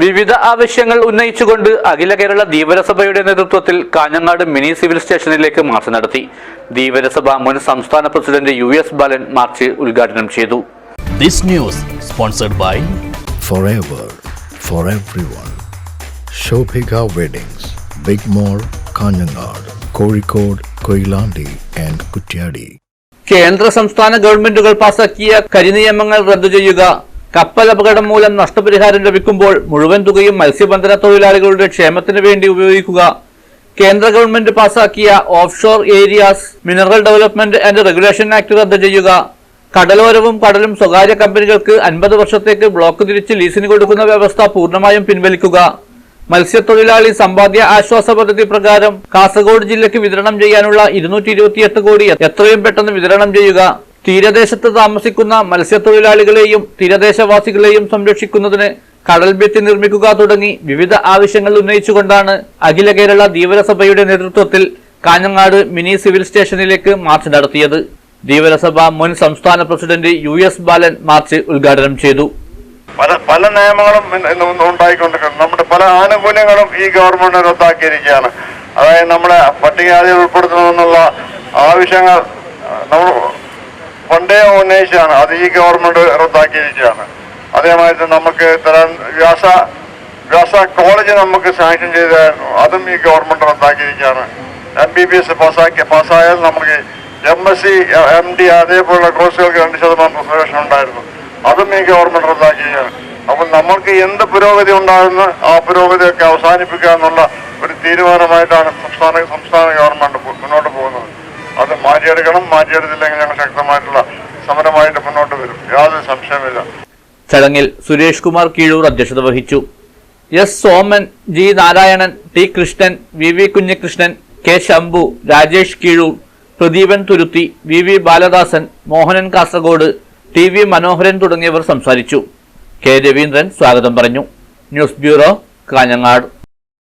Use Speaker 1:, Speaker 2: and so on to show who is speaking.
Speaker 1: വിവിധ ആവശ്യങ്ങൾ ഉന്നയിച്ചുകൊണ്ട് അഖില കേരള ധീവരസഭയുടെ നേതൃത്വത്തിൽ കാഞ്ഞങ്ങാട് മിനി സിവിൽ സ്റ്റേഷനിലേക്ക് മാർച്ച് നടത്തി ധീവരസഭ മുൻ സംസ്ഥാന president U S Balan march ഉദ്ഘാടനം ചെയ്തു
Speaker 2: This news sponsored by
Speaker 3: forever for everyone. Shobhika Weddings, Big Mall, Kanyanad, Kozhikode, Koilandi and Kutyadi.
Speaker 1: കേന്ദ്ര സംസ്ഥാന ഗവൺമെന്റുകൾ പാസാക്കിയ കരിനിയമങ്ങൾ റദ്ദു ചെയ്യുക കപ്പൽ അപകടം മൂലം നഷ്ടപരിഹാരം ലഭിക്കുമ്പോൾ മുഴുവൻ തുകയും മത്സ്യബന്ധന തൊഴിലാളികളുടെ ക്ഷേമത്തിന് വേണ്ടി ഉപയോഗിക്കുക. കേന്ദ്ര ഗവൺമെന്റ് പാസാക്കിയ offshore areas mineral development and regulation act റദ്ദ് ചെയ്യുക. കടലോരവും കടലും സ്വകാര്യ കമ്പനികൾക്ക് അൻപത് വർഷത്തേക്ക് ബ്ലോക്ക് തിരിച്ച് ലീസിന് കൊടുക്കുന്ന വ്യവസ്ഥ പൂർണമായും പിൻവലിക്കുക. മത്സ്യത്തൊഴിലാളി സമ്പാദ്യ ആശ്വാസ പദ്ധതി പ്രകാരം കാസർഗോഡ് ജില്ലയ്ക്ക് വിതരണം ചെയ്യാനുള്ള ഇരുന്നൂറ്റി കോടി എത്രയും പെട്ടെന്ന് വിതരണം ചെയ്യുക. തീരദേശത്ത് താമസിക്കുന്ന മത്സ്യത്തൊഴിലാളികളെയും തീരദേശവാസികളെയും സംരക്ഷിക്കുന്നതിന് കടൽ ഭിത്തി നിർമ്മിക്കുക തുടങ്ങി വിവിധ ആവശ്യങ്ങൾ ഉന്നയിച്ചുകൊണ്ടാണ് അഖില കേരള ധീവരസഭയുടെ നേതൃത്വത്തിൽ കാഞ്ഞങ്ങാട് മിനി സിവിൽ സ്റ്റേഷനിലേക്ക് മാർച്ച് നടത്തിയത്. ധീവരസഭ മുൻ സംസ്ഥാന president U S Balan march ഉദ്ഘാടനം ചെയ്തു.
Speaker 4: പല പല നിയമങ്ങളും ഉണ്ടായിക്കൊണ്ടിരിക്കുന്നു. നമ്മുടെ പല ആനുകൂല്യങ്ങളും ഈ ഗവൺമെന്റ് റദ്ദാക്കിയിരിക്കുകയാണ്. അതായത് നമ്മുടെ പട്ടികജാതി ഉൾപ്പെടുത്തണമെന്നുള്ള ആവശ്യങ്ങൾ നമ്മൾ പണ്ടേ ഉന്നയിച്ചാണ് അത് ഈ ഗവൺമെന്റ് റദ്ദാക്കിയിരിക്കുകയാണ്. അതേമാതിരി നമുക്ക് തരാൻ വ്യാസ വ്യാസ കോളേജ് നമുക്ക് സാങ്ഷൻ ചെയ്തായിരുന്നു അതും ഈ ഗവൺമെന്റ് റദ്ദാക്കിയിരിക്കുകയാണ്. എം ബി ബി എസ് പാസ്സാക്കി പാസ്സായാൽ നമുക്ക് M S C M D അതേപോലുള്ള കോഴ്സുകൾക്ക് രണ്ട് ശതമാനം റിസർവേഷൻ ഉണ്ടായിരുന്നു. അതും ഈ ഗവൺമെന്റ് റദ്ദാക്കിയാണ് അപ്പം നമ്മൾക്ക് എന്ത് പുരോഗതി ഉണ്ടാകുന്ന ആ പുരോഗതിയൊക്കെ അവസാനിപ്പിക്കുക എന്നുള്ള ഒരു തീരുമാനമായിട്ടാണ് സംസ്ഥാന സംസ്ഥാന ഗവൺമെന്റ് മുന്നോട്ട് പോകുന്നത്. മാറ്റിയെടുക്കണം മാറ്റിയെടുത്തില്ലെങ്കിൽ ഞങ്ങൾ ശക്തമായിട്ടുള്ള സമരമായിട്ട് മുന്നോട്ട് വരും. യാതൊരു സംശയമില്ല
Speaker 1: ചടങ്ങിൽ സുരേഷ് കുമാർ കീഴൂർ അധ്യക്ഷത വഹിച്ചു. S Soman G Narayanan T Krishnan V V Kunhikrishnan K Shambhu Rajesh Keezhur Pradeepan Thuruthi V V Baladasan Mohanan Kasaragod T V Manoharan തുടങ്ങിയവർ സംസാരിച്ചു. കെ രവീന്ദ്രൻ സ്വാഗതം പറഞ്ഞു. News bureau Kanhangad.